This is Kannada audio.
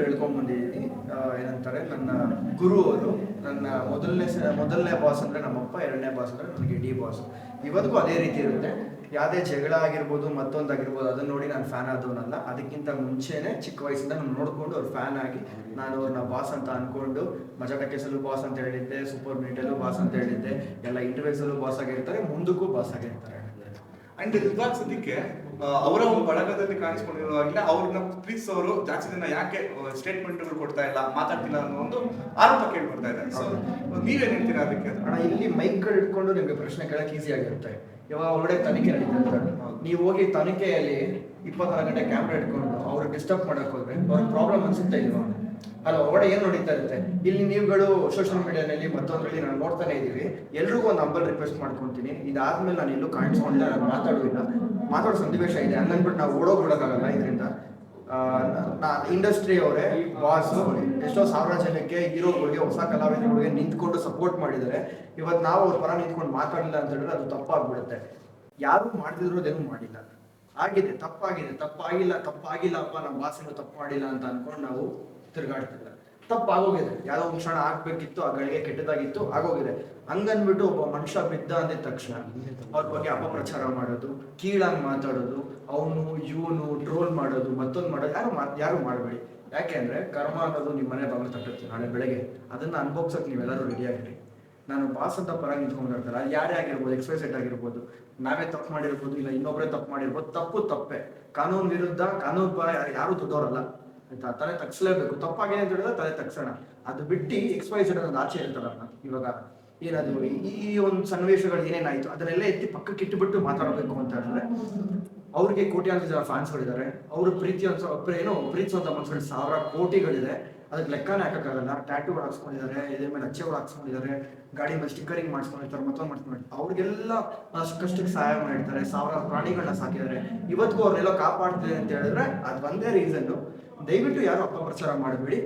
ಹೇಳ್ಕೊಂಡ್ ಬಂದಿದ್ದೀನಿ ಆ, ಏನಂತಾರೆ ನನ್ನ ಗುರು ಅವರು ನನ್ನ ಮೊದಲನೇ ಮೊದಲನೇ ಬಾಸ್ ಅಂದ್ರೆ ನಮ್ಮಪ್ಪ ಎರಡನೇ ಬಾಸ್ ಅಂದರೆ ನನಗೆ ಡಿ ಬಾಸ್ ಇವತ್ತಿಗೂ ಅದೇ ರೀತಿ ಇರುತ್ತೆ. ಯಾವುದೇ ಜಗಳ ಆಗಿರ್ಬೋದು ಮತ್ತೊಂದು ಆಗಿರ್ಬೋದು ಅದನ್ನ ನೋಡಿ ನಾನು ಫ್ಯಾನ್ ಆದವನಲ್ಲ. ಅದಕ್ಕಿಂತ ಮುಂಚೆನೆ ಚಿಕ್ಕ ವಯಸ್ಸಿಂದ ನಾನು ನೋಡ್ಕೊಂಡು ಅವ್ರ ಫ್ಯಾನ್ ಆಗಿ ನಾನು ಅವ್ರನ್ನ ಬಾಸ್ ಅಂತ ಅಂದ್ಕೊಂಡು ಮಜಾ ಟಕೇಸಲ್ಲೂ ಬಾಸ್ ಅಂತ ಹೇಳಿದ್ದೆ ಸೂಪರ್ ಮೀಟಲ್ಲೂ ಬಾಸ್ ಅಂತ ಹೇಳಿದ್ದೆ ಎಲ್ಲ ಇಂಟರ್ವ್ಯೂಸಲ್ಲೂ ಬಾಸ್ ಆಗಿರ್ತಾರೆ ಮುಂದಕ್ಕೂ ಬಾಸ್ ಆಗಿರ್ತಾರೆ. ಅಂಡ್ ಇವಾಗ ಸದ್ಯಕ್ಕೆ ಅವರ ಒಂದು ಬಳಗದಲ್ಲಿ ಕಾಣಿಸ್ಕೊಂಡಿರುವಾಗಲೇ ಅವ್ರನ್ನ ಅವರು ಜಾಸ್ತಿ ದಿನ ಯಾಕೆ ಸ್ಟೇಟ್ಮೆಂಟ್ಗಳು ಕೊಡ್ತಾ ಇಲ್ಲ, ಮಾತಾಡ್ತಿಲ್ಲ ಅನ್ನೋ ಒಂದು ಆರೋಪ ಕೇಳ್ಕೊಡ್ತಾ ಇದ್ದಾರೆ ಸೊ ನೀವೇನ್ ಹೇಳ್ತೀರಾ ಅದಕ್ಕೆ? ಅಣ್ಣ, ಇಲ್ಲಿ ಮೈಕ್ಗಳು ಇಟ್ಕೊಂಡು ನಿಮಗೆ ಪ್ರಶ್ನೆ ಕೇಳಕ್ಕೆ ಈಸಿ ಆಗಿರುತ್ತೆ. ಇವಾಗ ಒಳ್ಳೆ ತನಿಖೆ ನಡೀತಾ ನೀವು ಹೋಗಿ ತನಿಖೆಯಲ್ಲಿ ಇಪ್ಪತ್ನಾಲ್ಕು ಗಂಟೆ ಕ್ಯಾಮ್ರಾ ಇಟ್ಕೊಂಡು ಅವ್ರಿಗೆ ಡಿಸ್ಟರ್ಬ್ ಮಾಡಕ್ ಹೋದ್ರೆ ಅವ್ರಿಗೆ ಪ್ರಾಬ್ಲಮ್ ಅನ್ಸುತ್ತೆ ಇಲ್ವಾ? ಅಲ್ಲ, ಹೊರಗಡೆ ಏನ್ ನಡೀತಾ ಇರುತ್ತೆ? ಇಲ್ಲಿ ನೀವುಗಳು ಸೋಷಿಯಲ್ ಮೀಡಿಯಾನಲ್ಲಿ ಮತ್ತೊಂದ್ರಲ್ಲಿ ನಾನು ನೋಡ್ತಾನೆ ಇದ್ದೀವಿ. ಎಲ್ರಿಗೂ ಒಂದು ನಂಬರ್ ರಿಕ್ವೆಸ್ಟ್ ಮಾಡ್ಕೊಂತೀನಿ. ಇದಾದ್ಮೇಲೆ ನಾನು ಎಲ್ಲೂ ಕಾಣಿಸ್ಕೊಂಡಿಲ್ಲ ನಾನು ಮಾತಾಡುವಿಲ್ಲ ಮಾತಾಡೋ ಸನ್ನಿವೇಶ ಇದೆ. ಹಂಗನ್ಬಿಟ್ಟು ನಾವು ಓಡೋಗ್ಬಿಡೋಕ್ಕಾಗಲ್ಲ ಇದರಿಂದ. ಇಂಡಸ್ಟ್ರಿ ಅವರೇ ಬಾಸು ಎಷ್ಟೋ ಸಾವಿರ ಜನಕ್ಕೆ, ಹೀರೋಗಳಿಗೆ, ಹೊಸ ಕಲಾವಿದರುಗಳಿಗೆ ನಿಂತ್ಕೊಂಡು ಸಪೋರ್ಟ್ ಮಾಡಿದರೆ ಇವತ್ತು ನಾವು ಅವ್ರ ಪರ ನಿಂತ್ಕೊಂಡು ಮಾತಾಡಲಿಲ್ಲ ಅಂತ ಹೇಳಿದ್ರೆ ಅದು ತಪ್ಪಾಗ್ಬಿಡುತ್ತೆ. ಯಾರು ಮಾಡ್ತಿರೋದೇನು ಮಾಡಿಲ್ಲ. ಆಗಿದೆ, ತಪ್ಪಾಗಿದೆ, ತಪ್ಪಾಗಿಲ್ಲ ತಪ್ಪಾಗಿಲ್ಲಪ್ಪ ನಮ್ಮ ಬಾಸನ್ನು ತಪ್ಪು ಮಾಡಿಲ್ಲ ಅಂತ ಅನ್ಕೊಂಡು ನಾವು ತಿರುಗಾಡ್ತಿಲ್ಲ ತಪ್ಪಾಗೋಗಿದೆ. ಯಾವುದೋ ಒಂದು ಕ್ಷಣ ಆಗ್ಬೇಕಿತ್ತು, ಆ ಗಳಿಗೆ ಕೆಟ್ಟದಾಗಿತ್ತು, ಆಗೋಗಿದೆ. ಹಂಗನ್ಬಿಟ್ಟು ಒಬ್ಬ ಮನುಷ್ಯ ಬಿದ್ದ ಅಂದಿದ ತಕ್ಷಣ ಅವ್ರ ಬಗ್ಗೆ ಅಪಪ್ರಚಾರ ಮಾಡೋದು, ಕೀಳಾಗಿ ಮಾತಾಡೋದು, ಅವನು, ಇವನು ಟ್ರೋಲ್ ಮಾಡೋದು, ಮತ್ತೊಂದು ಮಾಡೋದು, ಯಾರು ಮಾತ್ ಯಾರು ಮಾಡಬೇಡಿ. ಯಾಕೆಂದ್ರೆ ಕರ್ಮ ಅನ್ನೋದು ನಿಮ್ಮ ಮನೆ ಬಾಗಿಲು ತಟ್ಟುತ್ತೆ ನಾಳೆ ಬೆಳಗ್ಗೆ. ಅದನ್ನ ಅನ್ಭೋಗ್ಸಕ್ ನೀವೆಲ್ಲರೂ ರೆಡಿ ಆಗಿರಿ. ನಾನು ಬಾಸ್ ಅಂತ ಪರ ನಿಂತ್ಕೊಂಡಿರ್ತಾರೆ ಯಾರೇ ಆಗಿರ್ಬೋದು ಎಕ್ಸ್ಪೈಸೆಟ್ ಆಗಿರ್ಬೋದು, ನಾವೇ ತಪ್ಪು ಮಾಡಿರ್ಬೋದು, ಇಲ್ಲ ಇನ್ನೊಬ್ಬರೇ ತಪ್ಪು ಮಾಡಿರ್ಬೋದು, ತಪ್ಪು ತಪ್ಪೆ. ಕಾನೂನು ವಿರುದ್ಧ, ಕಾನೂನು ಪರ ಯಾರು ದೊಡ್ಡವರಲ್ಲ. ಆಯ್ತಾ? ತಲೆ ತಗ್ಸ್ಲೇಬೇಕು. ತಪ್ಪಾಗಿದೆ ಅಂತ ಹೇಳಿದ್ರೆ ತಲೆ ತಗ್ಸೋಣ. ಅದು ಬಿಟ್ಟು ಎಕ್ಸ್ಪೈಸೆಡ್ ಅನ್ನೋದು ಆಚೆ ಇರ್ತಾರಲ್ಲ ಇವಾಗ. ಏನಾದ್ರು ಈ ಒಂದು ಸನ್ನಿವೇಶಗಳು ಏನೇನಾಯ್ತು? ಅದನ್ನೆಲ್ಲ ಎತ್ತಿ ಪಕ್ಕಕ್ಕೆ ಇಟ್ಟುಬಿಟ್ಟು ಮಾತಾಡಬೇಕು ಅಂತ ಹೇಳಿದ್ರೆ ಅವ್ರಿಗೆ ಕೋಟ್ಯಾಂತರ ಜನ ಫ್ಯಾನ್ಸ್ಗಳಿದ್ದಾರೆ ಅವರು ಪ್ರೀತಿ ಅನ್ಸೋ ಏನೋ ಪ್ರೀತಿಸುವಂತ ಮನ್ಸುಗಳು ಸಾವಿರ ಕೋಟಿಗಳಿದೆ. ಅದಕ್ಕೆ ಲೆಕ್ಕನೇ ಹಾಕೋಕ್ಕಾಗಲ್ಲ. ಟ್ಯಾಟೂಗಳು ಹಾಕ್ಸ್ಕೊಂಡಿದ್ದಾರೆ ಇದ್ರ ಮೇಲೆ ಅಚ್ಚೆಗಳು ಹಾಕ್ಸ್ಕೊಂಡಿದ್ದಾರೆ. ಗಾಡಿ ಮೇಲೆ ಸ್ಟಿಕ್ಕರಿಂಗ್ ಮಾಡಿಸ್ಕೊಂಡಿರ್ತಾರೆ, ಮತ್ತೊಂದು ಮಾಡ್ಸ್ಕೊಂಡು ಅವ್ರಿಗೆಲ್ಲ ಕಷ್ಟಕ್ಕೆ ಸಹಾಯ ಮಾಡಿರ್ತಾರೆ. ಸಾವಿರ ಪ್ರಾಣಿಗಳನ್ನ ಸಾಕಿದ್ದಾರೆ. ಇವತ್ತಿಗೂ ಅವ್ರನ್ನೆಲ್ಲ ಕಾಪಾಡ್ತಿದೆ ಅಂತ ಹೇಳಿದ್ರೆ ಅದು ಒಂದೇ ರೀಸನ್ನು ದಯವಿಟ್ಟು ಯಾರು ಅಪಪ್ರಚಾರ ಮಾಡಬೇಡಿ.